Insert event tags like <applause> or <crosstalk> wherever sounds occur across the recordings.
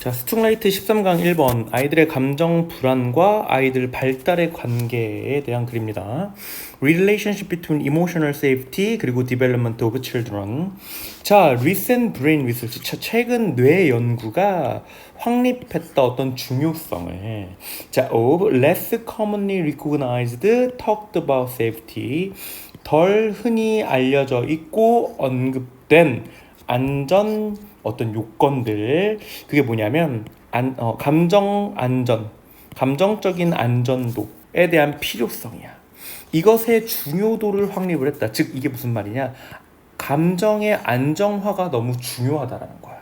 자, 스퉁라이트 13강 1번 아이들의 감정 불안과 아이들 발달의 관계에 대한 글입니다. Relationship between emotional safety 그리고 development of children. 자, recent brain research. 자, 최근 뇌 연구가 확립했다 어떤 중요성을 자, of less commonly recognized talked about safety 덜 흔히 알려져 있고 언급된 안전 어떤 요건들. 그게 뭐냐면 안, 어, 감정 안전 감정적인 안전도에 대한 필요성이야. 이것의 중요도를 확립을 했다. 즉 이게 무슨 말이냐? 감정의 안정화가 너무 중요하다라는 거야.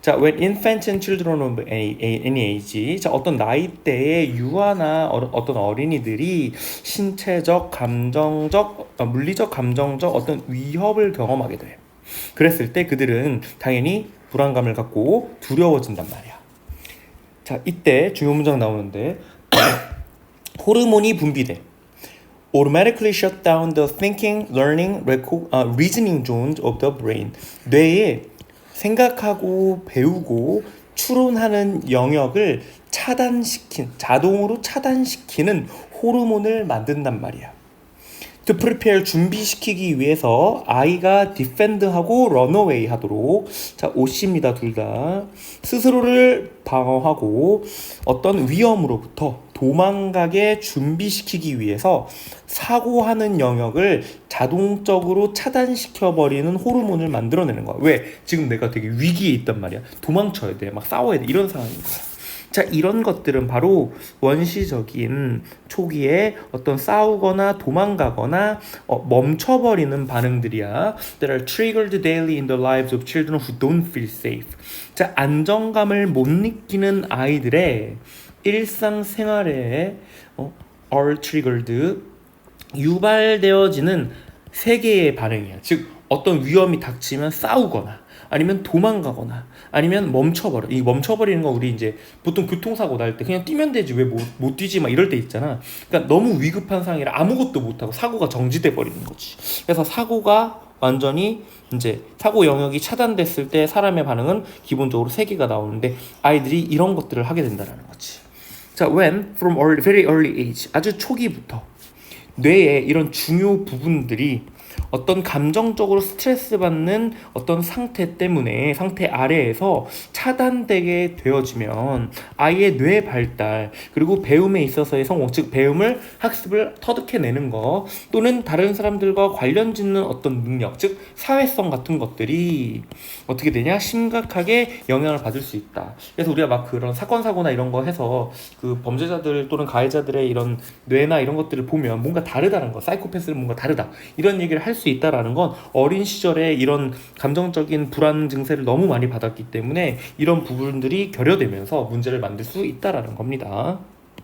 자, when infants and children of any, any age, 자, 어떤 나이대의 유아나 어, 어떤 어린이들이 신체적, 감정적, 어, 물리적, 감정적 어떤 위협을 경험하게 돼. 그랬을 때 그들은 당연히 불안감을 갖고 두려워진단 말이야. 자, 이때 중요 문장 나오는데 <coughs> 호르몬이 분비돼. automatically shut down the thinking, learning, reco- 아, reasoning zones of the brain. 뇌에 생각하고 배우고 추론하는 영역을 차단시킨 자동으로 차단시키는 호르몬을 만든단 말이야. To prepare 준비시키기 위해서 아이가 defend하고 runaway 하도록. 자 오씨입니다 둘 다. 스스로를 방어하고 어떤 위험으로부터 도망가게 준비시키기 위해서 사고하는 영역을 자동적으로 차단시켜 버리는 호르몬을 만들어내는 거야. 왜? 지금 내가 되게 위기에 있단 말이야. 도망쳐야 돼. 막 싸워야 돼. 이런 상황인 거야 자, 이런 것들은 바로 원시적인 초기에 어떤 싸우거나 도망가거나 어, 멈춰버리는 반응들이야. That are triggered daily in the lives of children who don't feel safe. 자, 안정감을 못 느끼는 아이들의 일상생활에 어, are triggered 유발되어지는 세 개의 반응이야. 즉, 어떤 위험이 닥치면 싸우거나 아니면 도망가거나 아니면 멈춰버려. 이 멈춰버리는 거 우리 이제 보통 교통사고 날 때 그냥 뛰면 되지 왜 못 뛰지 막 이럴 때 있잖아. 그러니까 너무 위급한 상황이라 아무것도 못하고 사고가 정지돼 버리는 거지. 그래서 사고가 완전히 이제 사고 영역이 차단됐을 때 사람의 반응은 기본적으로 세 개가 나오는데 아이들이 이런 것들을 하게 된다는 거지. 자, when from early, very early age 아주 초기부터 뇌의 이런 중요 부분들이 어떤 감정적으로 스트레스 받는 어떤 상태 때문에 상태 아래에서 차단되게 되어지면 아이의 뇌 발달 그리고 배움에 있어서의 성공 즉 배움을 학습을 터득해내는 거 또는 다른 사람들과 관련 짓는 어떤 능력 즉 사회성 같은 것들이 어떻게 되냐? 심각하게 영향을 받을 수 있다. 그래서 우리가 막 그런 사건 사고나 이런 거 해서 그 범죄자들 또는 가해자들의 이런 뇌나 이런 것들을 보면 뭔가 다르다는 거 사이코패스는 뭔가 다르다. 이런 얘기를 할 수 있다라는 건 어린 시절에 이런 감정적인 불안 증세를 너무 많이 받았기 때문에 이런 부분들이 결여되면서 문제를 만들 수 있다라는 겁니다.